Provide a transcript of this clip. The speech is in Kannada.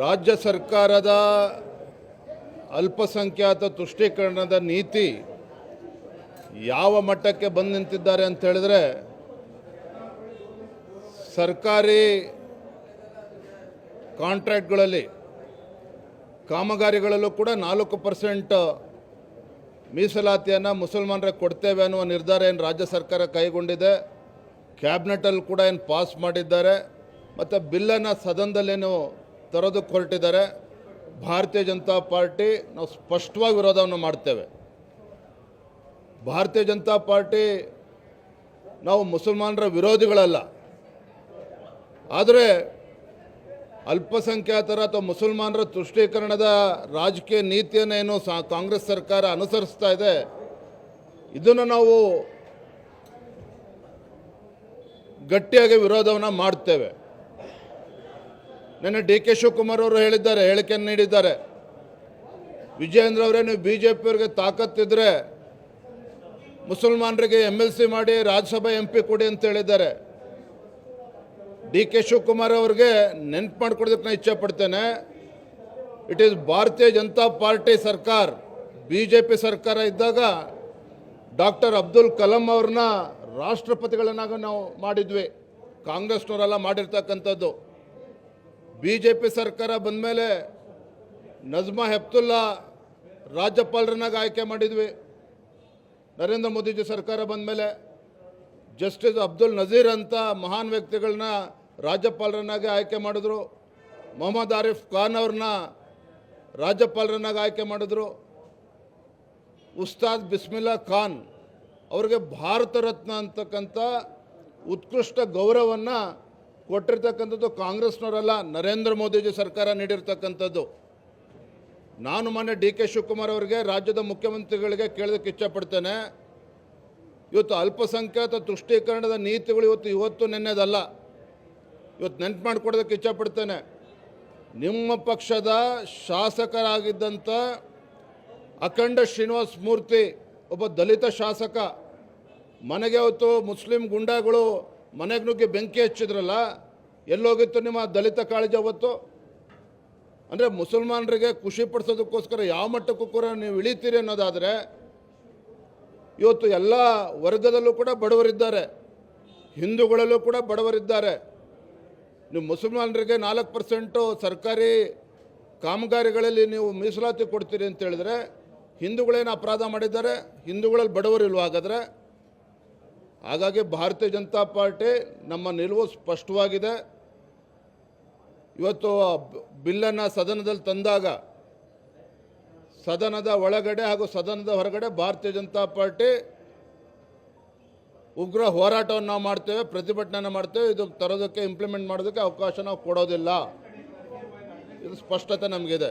ರಾಜ್ಯ ಸರ್ಕಾರದ ಅಲ್ಪಸಂಖ್ಯಾತ ತುಷ್ಟೀಕರಣದ ನೀತಿ ಯಾವ ಮಟ್ಟಕ್ಕೆ ಬಂದು ನಿಂತಿದ್ದಾರೆ ಅಂತ ಹೇಳಿದ್ರೆ, ಸರ್ಕಾರಿ ಕಾಂಟ್ರಾಕ್ಟ್ಗಳಲ್ಲಿ, ಕಾಮಗಾರಿಗಳಲ್ಲೂ ಕೂಡ ನಾಲ್ಕು ಪರ್ಸೆಂಟ್ ಮೀಸಲಾತಿಯನ್ನು ಮುಸಲ್ಮಾನರಿಗೆ ಕೊಡ್ತೇವೆ ಅನ್ನುವ ನಿರ್ಧಾರ ಏನು ರಾಜ್ಯ ಸರ್ಕಾರ ಕೈಗೊಂಡಿದೆ, ಕ್ಯಾಬಿನೆಟಲ್ಲಿ ಕೂಡ ಏನು ಪಾಸ್ ಮಾಡಿದ್ದಾರೆ, ಮತ್ತು ಬಿಲ್ಲನ್ನು ಸದನದಲ್ಲೇನು ತರೋದಕ್ಕೆ ಹೊರಟಿದ್ದಾರೆ ಭಾರತೀಯ ಜನತಾ ಪಾರ್ಟಿ ನಾವು ಸ್ಪಷ್ಟವಾಗಿ ವಿರೋಧವನ್ನು ಮಾಡ್ತೇವೆ. ಭಾರತೀಯ ಜನತಾ ಪಾರ್ಟಿ ನಾವು ಮುಸಲ್ಮಾನರ ವಿರೋಧಿಗಳಲ್ಲ. ಆದರೆ ಅಲ್ಪಸಂಖ್ಯಾತರ ಅಥವಾ ಮುಸಲ್ಮಾನರ ತುಷ್ಟೀಕರಣದ ರಾಜಕೀಯ ನೀತಿಯನ್ನು ಏನು ಸಾ ಕಾಂಗ್ರೆಸ್ ಸರ್ಕಾರ ಅನುಸರಿಸ್ತಾ ಇದೆ, ಇದನ್ನು ನಾವು ಗಟ್ಟಿಯಾಗಿ ವಿರೋಧವನ್ನು ಮಾಡ್ತೇವೆ. ನಿನ್ನೆ ಡಿ ಕೆ ಶಿವಕುಮಾರ್ ಅವರು ಹೇಳಿದ್ದಾರೆ, ಹೇಳಿಕೆಯನ್ನು ನೀಡಿದ್ದಾರೆ. ವಿಜಯೇಂದ್ರ ಅವರೇ, ನೀವು ಬಿ ಜೆ ಪಿಯವರಿಗೆ ತಾಕತ್ತಿದ್ರೆ ಮುಸಲ್ಮಾನರಿಗೆ ಎಂ ಎಲ್ ಸಿ ಮಾಡಿ, ರಾಜ್ಯಸಭಾ ಎಂ ಪಿ ಕೊಡಿ ಅಂತ ಹೇಳಿದ್ದಾರೆ. ಡಿ ಕೆ ಶಿವಕುಮಾರ್ ಅವ್ರಿಗೆ ನೆನ್ಪು ಮಾಡಿಕೊಡೋದಕ್ಕೆ ನಾನು ಇಚ್ಛೆ ಪಡ್ತೇನೆ. It is Bharatiya Janata party ಸರ್ಕಾರ ಬಿ ಜೆ ಪಿ ಸರ್ಕಾರ ಇದ್ದಾಗ ಡಾಕ್ಟರ್ ಅಬ್ದುಲ್ ಕಲಾಂ ಅವ್ರನ್ನ ರಾಷ್ಟ್ರಪತಿಗಳನ್ನಾಗ ನಾವು ಮಾಡಿದ್ವಿ. ಕಾಂಗ್ರೆಸ್ನವರೆಲ್ಲ ಮಾಡಿರ್ತಕ್ಕಂಥದ್ದು. ಬಿ ಜೆ ಪಿ ಸರ್ಕಾರ ಬಂದಮೇಲೆ ನಜ್ಮಾ ಹೆಪ್ತುಲ್ಲಾ ರಾಜ್ಯಪಾಲರನ್ನಾಗಿ ಆಯ್ಕೆ ಮಾಡಿದ್ವಿ. ನರೇಂದ್ರ ಮೋದಿಜಿ ಸರ್ಕಾರ ಬಂದ ಮೇಲೆ ಜಸ್ಟಿಸ್ ಅಬ್ದುಲ್ ನಜೀರ್ ಅಂತ ಮಹಾನ್ ವ್ಯಕ್ತಿಗಳನ್ನ ರಾಜ್ಯಪಾಲರನ್ನಾಗಿ ಆಯ್ಕೆ ಮಾಡಿದ್ರು. ಮೊಹಮ್ಮದ್ ಆರಿಫ್ ಖಾನ್ ಅವ್ರನ್ನ ರಾಜ್ಯಪಾಲರನ್ನಾಗಿ ಆಯ್ಕೆ ಮಾಡಿದ್ರು. ಉಸ್ತಾದ್ ಬಿಸ್ಮಿಲ್ಲಾ ಖಾನ್ ಅವ್ರಿಗೆ ಭಾರತ ರತ್ನ ಅಂತಕ್ಕಂಥ ಉತ್ಕೃಷ್ಟ ಗೌರವವನ್ನು ಕೊಟ್ಟಿರ್ತಕ್ಕಂಥದ್ದು ಕಾಂಗ್ರೆಸ್ನವರಲ್ಲ, ನರೇಂದ್ರ ಮೋದಿಜಿ ಸರ್ಕಾರ ನೀಡಿರ್ತಕ್ಕಂಥದ್ದು. ನಾನು ಮೊನ್ನೆ ಡಿ ಕೆ ಶಿವಕುಮಾರ್ ಅವರಿಗೆ, ರಾಜ್ಯದ ಮುಖ್ಯಮಂತ್ರಿಗಳಿಗೆ ಕೇಳೋದಕ್ಕೆ ಇಚ್ಛಪಡ್ತೇನೆ. ಇವತ್ತು ಅಲ್ಪಸಂಖ್ಯಾತ ತುಷ್ಟೀಕರಣದ ನೀತಿಗಳು ಇವತ್ತು ಇವತ್ತು ನೆನ್ನೆದಲ್ಲ. ಇವತ್ತು ನೆನ್ಪು ಮಾಡಿಕೊಡೋದಕ್ಕೆ ಇಚ್ಛಪಡ್ತೇನೆ. ನಿಮ್ಮ ಪಕ್ಷದ ಶಾಸಕರಾಗಿದ್ದಂಥ ಅಖಂಡ ಶ್ರೀನಿವಾಸ್ ಮೂರ್ತಿ, ಒಬ್ಬ ದಲಿತ ಶಾಸಕ, ಮನೆಗೆ ಅವತ್ತು ಮುಸ್ಲಿಂ ಗುಂಡಾಗಳು ಮನೆಗೆ ನುಗ್ಗಿ ಬೆಂಕಿ ಹಚ್ಚಿದ್ರಲ್ಲ, ಎಲ್ಲೋಗಿತ್ತು ನಿಮ್ಮ ದಲಿತ ಕಾಳಜಿ ಅವತ್ತು? ಅಂದರೆ ಮುಸಲ್ಮಾನರಿಗೆ ಖುಷಿ ಪಡಿಸೋದಕ್ಕೋಸ್ಕರ ಯಾವ ಮಟ್ಟಕ್ಕೂ ಕೂಡ ನೀವು ಇಳಿತೀರಿ ಅನ್ನೋದಾದರೆ, ಇವತ್ತು ಎಲ್ಲ ವರ್ಗದಲ್ಲೂ ಕೂಡ ಬಡವರಿದ್ದಾರೆ, ಹಿಂದೂಗಳಲ್ಲೂ ಕೂಡ ಬಡವರಿದ್ದಾರೆ. ನೀವು ಮುಸಲ್ಮಾನರಿಗೆ ನಾಲ್ಕು ಪರ್ಸೆಂಟು ಸರ್ಕಾರಿ ಕಾಮಗಾರಿಗಳಲ್ಲಿ ನೀವು ಮೀಸಲಾತಿ ಕೊಡ್ತೀರಿ ಅಂತ ಹೇಳಿದ್ರೆ, ಹಿಂದೂಗಳೇನು ಅಪರಾಧ ಮಾಡಿದ್ದಾರೆ? ಹಿಂದೂಗಳಲ್ಲಿ ಬಡವರು ಇಲ್ವಾ ಹಾಗಾದರೆ? ಹಾಗಾಗಿ ಭಾರತೀಯ ಜನತಾ ಪಾರ್ಟಿ ನಮ್ಮ ನಿಲುವು ಸ್ಪಷ್ಟವಾಗಿದೆ. ಇವತ್ತು ಬಿಲ್ಲನ್ನು ಸದನದಲ್ಲಿ ತಂದಾಗ ಸದನದ ಒಳಗಡೆ ಹಾಗೂ ಸದನದ ಹೊರಗಡೆ ಭಾರತೀಯ ಜನತಾ ಪಾರ್ಟಿ ಉಗ್ರ ಹೋರಾಟವನ್ನು ನಾವು ಮಾಡ್ತೇವೆ ಪ್ರತಿಭಟನೆ ಮಾಡ್ತೇವೆ, ಇದು ತರೋದಕ್ಕೆ ಇಂಪ್ಲಿಮೆಂಟ್ ಮಾಡೋದಕ್ಕೆ ಅವಕಾಶ ನಾವು ಕೊಡೋದಿಲ್ಲ. ಇದು ಸ್ಪಷ್ಟತೆ ನಮಗಿದೆ.